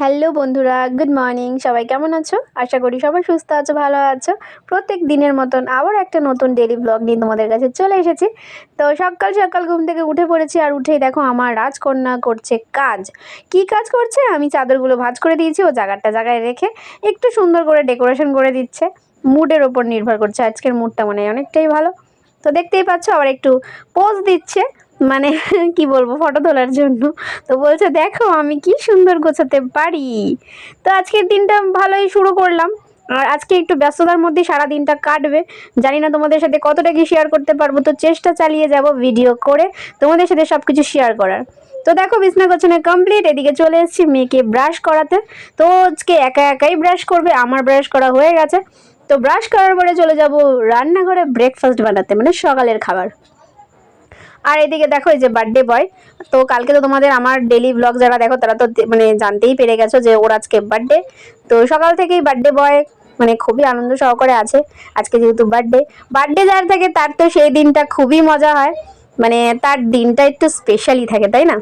Hello বন্ধুরা, good morning. সবাই কেমন আছো? আশা করি সবাই সুস্থ আছো, ভালো আছো। প্রত্যেক দিনের মতন আবার একটা নতুন ডেলি ব্লগ নিয়ে তোমাদের কাছে চলে এসেছি। তো সকাল সকাল ঘুম থেকে উঠে পড়েছি আর উঠেই দেখো আমার রাজকন্যা করছে কাজ। কি কাজ করছে? আমি চাদরগুলো ভাঁজ করে দিয়েছি, ও জায়গাটা জায়গায় রেখে একটু সুন্দর করে ডেকোরেশন করে দিচ্ছে। মুডের ওপর নির্ভর করছে। আজকের মুডটা মানে অনেকটাই ভালো। তো দেখতেই পাচ্ছ, আবার একটু পোজ দিচ্ছে। মানে কি বলব ফটো তোলার জন্য। তো বলছে, দেখো, আমি কি সুন্দর গোছাতে পারি। তো আজকের দিনটা ভালোই শুরু করলাম। আর আজকে একটু ব্যস্ততার মধ্যে সারা দিনটা কাটবে। জানি না তোমাদের সাথে কতটা কি শেয়ার করতে পারব। তো চেষ্টা চালিয়ে যাব ভিডিও করে তোমাদের সাথে সব কিছু শেয়ার করার। তো দেখো, বিছনা গোছানো কমপ্লিট এদিকে চলে এসেছি মেয়েকে ব্রাশ করাতে। তো আজকে একা একাই ব্রাশ করবে, আমার ব্রাশ করা হয়ে গেছে। তো ব্রাশ করার পরে চলে যাব রান্নাঘরে ব্রেকফাস্ট বানাতে মানে সকালের খাবার। আর এদিকে দেখো, এই যে বার্থডে বয় তো কালকে তো তোমাদের আমার ডেলি ব্লগ যারা দেখো, তারা তো মানে জানতেই পেরে গেছো যে ওর আজকে বার্থডে তো সকাল থেকেই বার্থডে বয় মানে খুবই আনন্দ সহকারে আছে, আজকে যেহেতু বার্থডে বার্থডে যার থাকে, তার তো সেই দিনটা খুবই মজা হয়। মানে তার দিনটা একটু স্পেশালি থাকে, তাই না?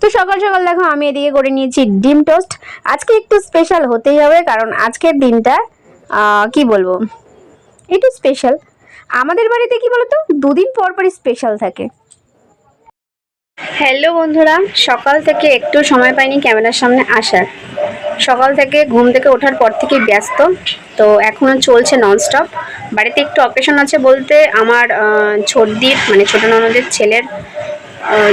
তো সকাল সকাল দেখো, আমি এদিকে করে নিয়েছি ডিম টোস্ট। আজকে একটু স্পেশাল হতেই হবে, কারণ আজকের দিনটা কি বলব? একটু স্পেশাল আমাদের বাড়িতে কি বলতো? দুদিন পর পরই স্পেশাল থাকে। হ্যালো বন্ধুরা, সকাল থেকে একটু সময় পাইনি ক্যামেরার সামনে আসার। সকাল থেকে ঘুম থেকে ওঠার পর থেকেই ব্যস্ত, তো এখনও চলছে ননস্টপ বাড়িতে একটু অপারেশন আছে বলতে আমার ছোটদির মানে ছোটো ননদের ছেলের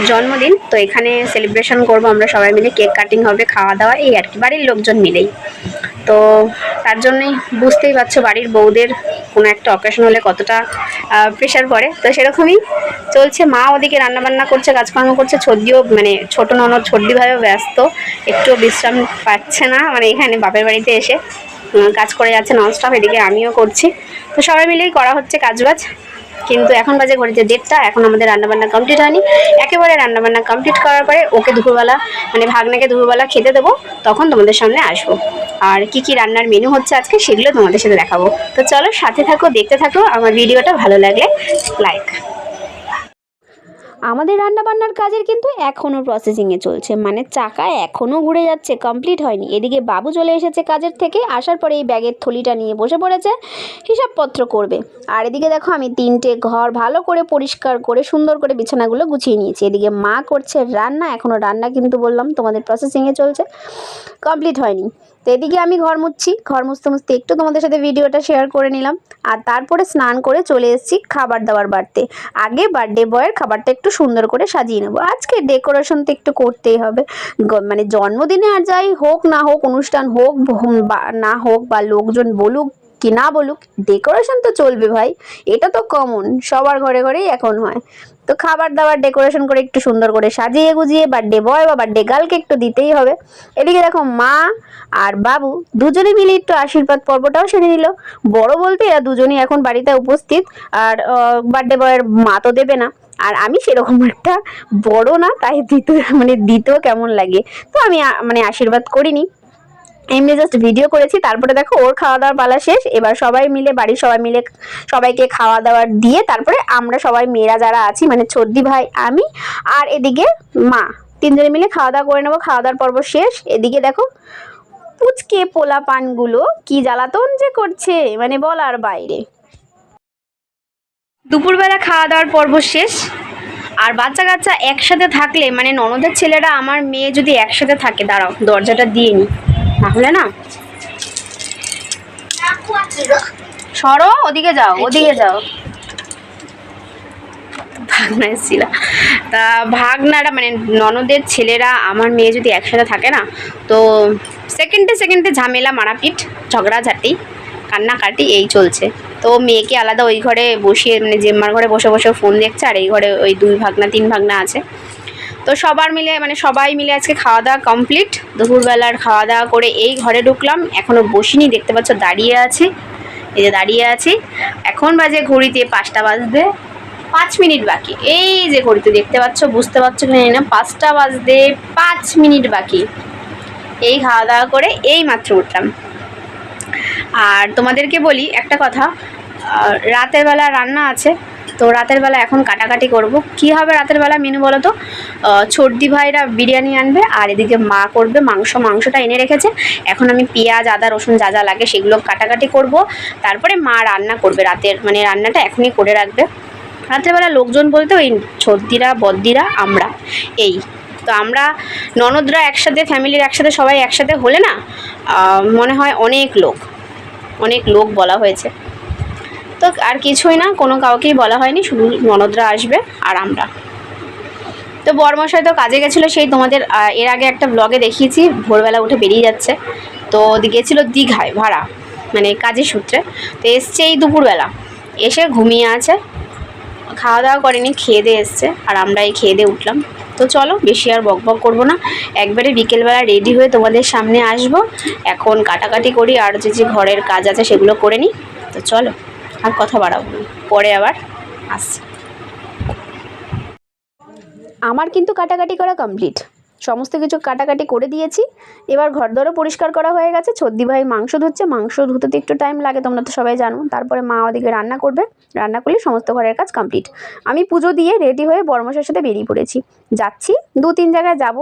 জন্মদিন, তো এখানে সেলিব্রেশন করব আমরা সবাই মিলে কেক কাটিং হবে, খাওয়া দাওয়া, এই আর কি, বাড়ির লোকজন মিলেই। তো তার জন্যই বুঝতেই পারছ বাড়ির বউদের কোনো একটা অকেশন হলে কতটা প্রেশার পড়ে। তো সেরকমই চলছে। মা ওদিকে রান্নাবান্না করছে, কাজকর্ম করছে। ছদ্দিও মানে ছোটো ননদ ছদ্দিভাবে ব্যস্ত। একটু বিশ্রাম পাচ্ছে না। মানে এখানে বাপের বাড়িতে এসে কাজ করে যাচ্ছে ননস্টপ এদিকে আমিও করছি। তো সবাই মিলেই করা হচ্ছে কাজবাজ। কিন্তু এখন বাজে ঘরে যে দেড়টা, এখন আমাদের রান্নাবান্না কমপ্লিট হয়নি। একেবারে রান্নাবান্না কমপ্লিট করার পরে ওকে দুপুরবেলা মানে ভাগনাকে দুপুরবেলা খেতে দেবো, তখন তোমাদের সামনে আসব। আর কি কি রান্নার মেনু হচ্ছে আজকে সেগুলো তোমাদের সাথে দেখাবো। তো চলো সাথে থাকো, দেখতে থাকো, আমার ভিডিওটা ভালো লাগলে লাইক আমাদের রান্নাবান্নার কাজের কিন্তু এখনও প্রসেসিংয়ে চলছে। মানে চাকা এখনও ঘুরে যাচ্ছে কমপ্লিট হয়নি। এদিকে বাবু চলে এসেছে কাজের থেকে, আসার পরে এই ব্যাগের থলিটা নিয়ে বসে পড়েছে, হিসাবপত্র করবে। আর এদিকে দেখো, আমি তিনটে ঘর ভালো করে পরিষ্কার করে, সুন্দর করে বিছানাগুলো গুছিয়ে নিয়েছি। এদিকে মা করছে রান্না এখনও রান্না কিন্তু বললাম তোমাদের প্রসেসিংয়ে চলছে কমপ্লিট হয়নি। তো এদিকে আমি ঘর মুছছি, ঘর মুছতে মুছতে একটু তোমাদের সাথে ভিডিওটা শেয়ার করে নিলাম। আর তারপরে স্নান করে চলে এসেছি খাবার দাবার বাড়তে। আগে বার্থডে বয়ের খাবারটা একটু সুন্দর করে সাজিয়ে নেব। আজকে ডেকোরেশন তো একটু করতেই হবে। মানে জন্মদিনে আর যাই হোক না হোক অনুষ্ঠান হোক না হোক বা লোকজন বলুক কি না বলুক ডেকোরেশন তো চলবে ভাই। এটা তো কমন সবার ঘরে ঘরেই এখন হয়। তো খাবার দাবার ডেকোরেশন করে একটু সুন্দর করে সাজিয়ে গুজিয়ে বার্থডে বয় বা বার্থডে গার্লকে একটু দিতেই হবে। এদিকে দেখো মা আর বাবু দুজনে মিলে একটু আশীর্বাদ পর্বটাও সেরে নিল। বড় বলতে এরা দুজনেই এখন বাড়িতে উপস্থিত আর বার্থডে বয়ের মা তো দেবে না। আর আমি সেরকম একটা বড় না, তাই দিতে মানে দিতেও কেমন লাগে। তো আমি মানে আশীর্বাদ করিনি। এমনি জাস্ট ভিডিও করেছি, তারপরে দেখো ওর খাওয়া দাওয়ার পালা শেষ। এবার সবাই মিলে, বাড়ির সবাই মিলে সবাইকে খাওয়া দাওয়ার দিয়ে তারপরে আমরা সবাই মেয়েরা যারা আছি মানে চর্দি ভাই, আমি আর এদিকে মা, তিনজনে মিলে খাওয়া দাওয়া করে নেব। খাওয়া দাওয়ার পর্ব শেষ। এদিকে দেখো পুচকে পোলা পানগুলো কি জ্বালাতন যে করছে মানে বলার বাইরে। দুপুরবেলা খাওয়া দাওয়ার পর্ব শেষ। আর বাচ্চা কাচ্চা একসাথে থাকলে মানে ননদের ছেলেরা, আমার মেয়ে যদি একসাথে থাকে, দাঁড়াও, দরজাটা দিয়ে নি। তাহলে না? সরো, ওদিকে যাও ওদিকে যাও। ভাগনা এসেছিল। তা ভাগনারা মানে ননদের ছেলেরা, আমার মেয়ে যদি একসাথে থাকে না, তো সেকেন্ডে সেকেন্ডে ঝামেলা, মারাপিট, ঝগড়াঝাটি, কান্নাকাটি, এই চলছে। তো মেয়েকে আলাদা ওই ঘরে বসিয়ে মানে জেম্মার ঘরে বসে বসে ফোন দেখছে, আর এই ঘরে ওই দুই ভাগনা, তিন ভাগনা আছে। তো সবার মিলে মানে সবাই মিলে আজকে খাওয়া দাওয়া কমপ্লিট দুপুরবেলার খাওয়া দাওয়া করে এই ঘরে ঢুকলাম। এখনও বসিনি, দেখতে পাচ্ছ দাঁড়িয়ে আছি। এই যে দাঁড়িয়ে আছি। এখন বাজে ঘড়িতে পাঁচটা বাজতে পাঁচ মিনিট বাকি। এই যে ঘড়িতে দেখতে পাচ্ছ, বুঝতে পারছ কি না, পাঁচটা বাজতে পাঁচ মিনিট বাকি। এই খাওয়া দাওয়া করে এই মাত্র উঠলাম। আর তোমাদেরকে বলি একটা কথা রাতের বেলা রান্না আছে। তো রাতের বেলা এখন কাটাকাটি করব। কি হবে রাতের বেলা মেনু বলো তো ছোটদি ভাইরা বিরিয়ানি আনবে আর এদিকে মা করবে মাংস। মাংসটা এনে রেখেছে। এখন আমি পেঁয়াজ, আদা, রসুন যা যা লাগে সেগুলো কাটাকাটি করব। তারপরে মা রান্না করবে রাতের মানে রান্নাটা এখনই করে রাখবে। রাত্রেবেলা লোকজন বলতে ওই ছর্দিরা বদ্দিরা আমরা। এই, তো আমরা ননদরা একসাথে, ফ্যামিলির একসাথে, সবাই একসাথে হলে না মনে হয় অনেক লোক অনেক লোক বলা হয়েছে। তো আর কিছুই না, কোনো কাউকেই বলা হয়নি, শুধু ননদরা আসবে আর আমরা। তো বরমশাই তো কাজে গেছিল, সেই তোমাদের এর আগে একটা ব্লগে দেখিয়েছি, ভোরবেলা উঠে বেরিয়ে যাচ্ছে। তো গেছিল দীঘায়, ভাড়া মানে কাজের সূত্রে। তো এসছে এই দুপুরবেলা, এসে ঘুমিয়ে আছে খাওয়া দাওয়া করেনি, খেয়ে দিয়ে এসছে, আর আমরা এই খেয়ে দিয়ে উঠলাম। তো চলো, বেশি আর বক বক করব না, একবারে বিকেলবেলা রেডি হয়ে তোমাদের সামনে আসব। এখন কাটাকাটি করি, আর যে যে ঘরের কাজ আছে সেগুলো করে নিই। তো চলো। আর কথা বাড়াবো পরে আবার আসছি। আমার কিন্তু কাটাকাটি করা কমপ্লিট সমস্ত কিছু কাটাকাটি করে দিয়েছি। এবার ঘর দরও পরিষ্কার করা হয়ে গেছে। ছদ্দি ভাই মাংস ধুচ্ছে। মাংস ধুতে তো একটু টাইম লাগে, তোমরা তো সবাই জানো। তারপরে মা ওদিকে রান্না করবে। রান্না করলে সমস্ত ঘরের কাজ কমপ্লিট আমি পুজো দিয়ে রেডি হয়ে বড়মশার সাথে বেরিয়ে পড়েছি। যাচ্ছি। দু তিন জায়গায় যাব।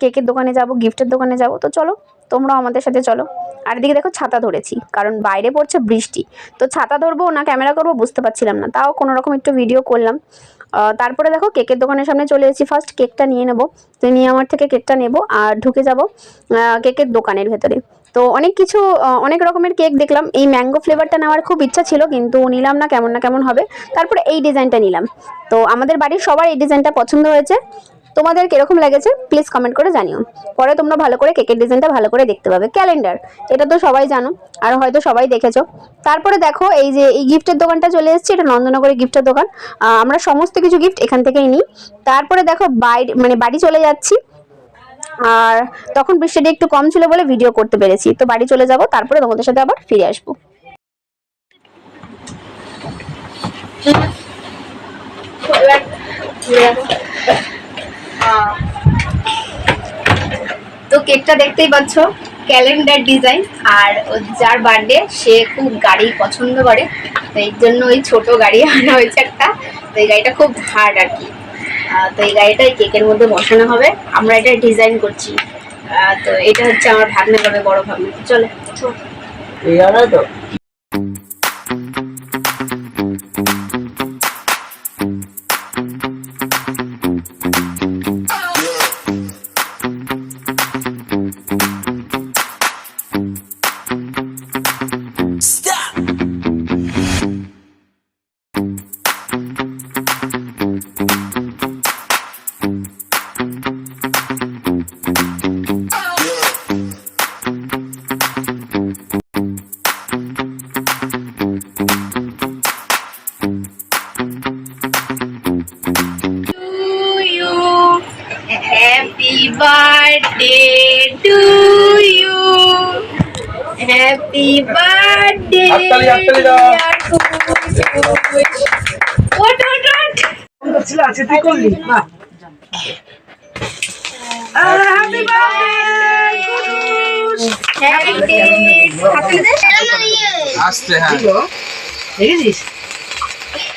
কেকের দোকানে যাব গিফটের দোকানে যাব। তো চলো তোমরাও আমাদের সাথে চলো। আর এদিকে দেখো ছাতা ধরেছি, কারণ বাইরে পড়ছে বৃষ্টি। তো ছাতা ধরবো না ক্যামেরা করব বুঝতে পারছিলাম না, তাও কোনো রকম একটু ভিডিও করলাম। তারপরে দেখো কেকের দোকানের সামনে চলে এসেছি। ফার্স্ট কেকটা নিয়ে নেব, তো নিয়ে আমার থেকে কেকটা নেব আর ঢুকে যাব কেকের দোকানের ভেতরে। তো অনেক কিছু অনেক রকমের কেক দেখলাম। এই ম্যাঙ্গো ফ্লেভারটা নেওয়ার খুব ইচ্ছা ছিল, কিন্তু নিলাম না, কেমন না কেমন হবে। তারপরে এই ডিজাইনটা নিলাম। তো আমাদের বাড়ির সবার এই ডিজাইনটা পছন্দ হয়েছে। তোমাদের কীরকম লেগেছে প্লিজ কমেন্ট করে জানিও। পরে তোমরা ভালো করে কেকের ডিজাইনটা ভালো করে দেখতে পাবে। ক্যালেন্ডার এটা তো সবাই জানো, আর হয়তো সবাই দেখেছ। তারপরে দেখো, এই যে এই গিফটের দোকানটা চলে এসেছে, এটা নন্দনগরের গিফটের দোকান। আমরা সমস্ত কিছু গিফট এখান থেকেই নিই। তারপরে দেখো বাইরে মানে বাড়ি চলে যাচ্ছি। আর তখন বৃষ্টিটা একটু কম ছিল বলে ভিডিও করতে পেরেছি। তো বাড়ি চলে যাব, তারপরে তোমাদের সাথে আবার ফিরে আসব। তো কেকটা দেখতেই পাচ্ছ ক্যালেন্ডার ডিজাইন আর যার বার্থডে সে খুব গাড়ি পছন্দ করে, তো এই জন্য ওই ছোটো গাড়ি আনা হয়েছে একটা, তো এই গাড়িটা খুব হার্ড আর কি। তো এই গাড়িটা কেকের মধ্যে বসানো হবে, আমরা এটা ডিজাইন করছি। তো এটা হচ্ছে আমার ভাগ্নে হবে বড় ভাগ্নে। চলো। তো birthday to you. Happy birthday. হাততালি, হাততালি দাও। ওট ওট ওট ছিল আছে তুই করলি বাহ হ্যাপি হ্যাপি আসতে হ্যাঁ দেখেছিস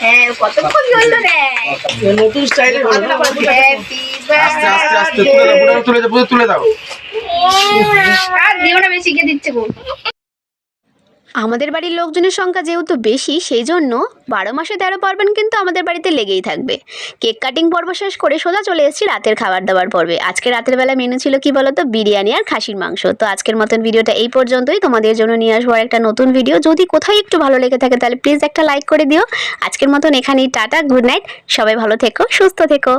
হ্যাঁ কতক্ষণ চলল রে নতুন স্টাইলে হ্যাপি আস্তে আস্তে আস্তে তুলে দাও পুরো তুলে দাও পুরো তুলে দাও। আর দিও না বেশি কে দিচ্ছে গো। আমাদের বাড়ির লোকজনের সংখ্যা যেহেতু বেশি সেই জন্য বারো মাসে তেরো পার্বণ কিন্তু আমাদের বাড়িতে লেগেই থাকবে। কেক কাটিং পর্ব শেষ করে সোজা চলে এসেছি রাতের খাবার দাবার পর্বে। আজকে রাতের বেলা মেনু ছিল কি বলতো? বিরিয়ানি আর খাসির মাংস। তো আজকের মতন ভিডিওটা এই পর্যন্তই। তোমাদের জন্য নিয়ে আসব আর একটা নতুন ভিডিও। যদি কোথাও একটু ভালো লেগে থাকে তাহলে প্লিজ একটা লাইক করে দিও। আজকের মতন এখানেই টাটা গুড নাইট সবাই ভালো থেকো সুস্থ থেকো।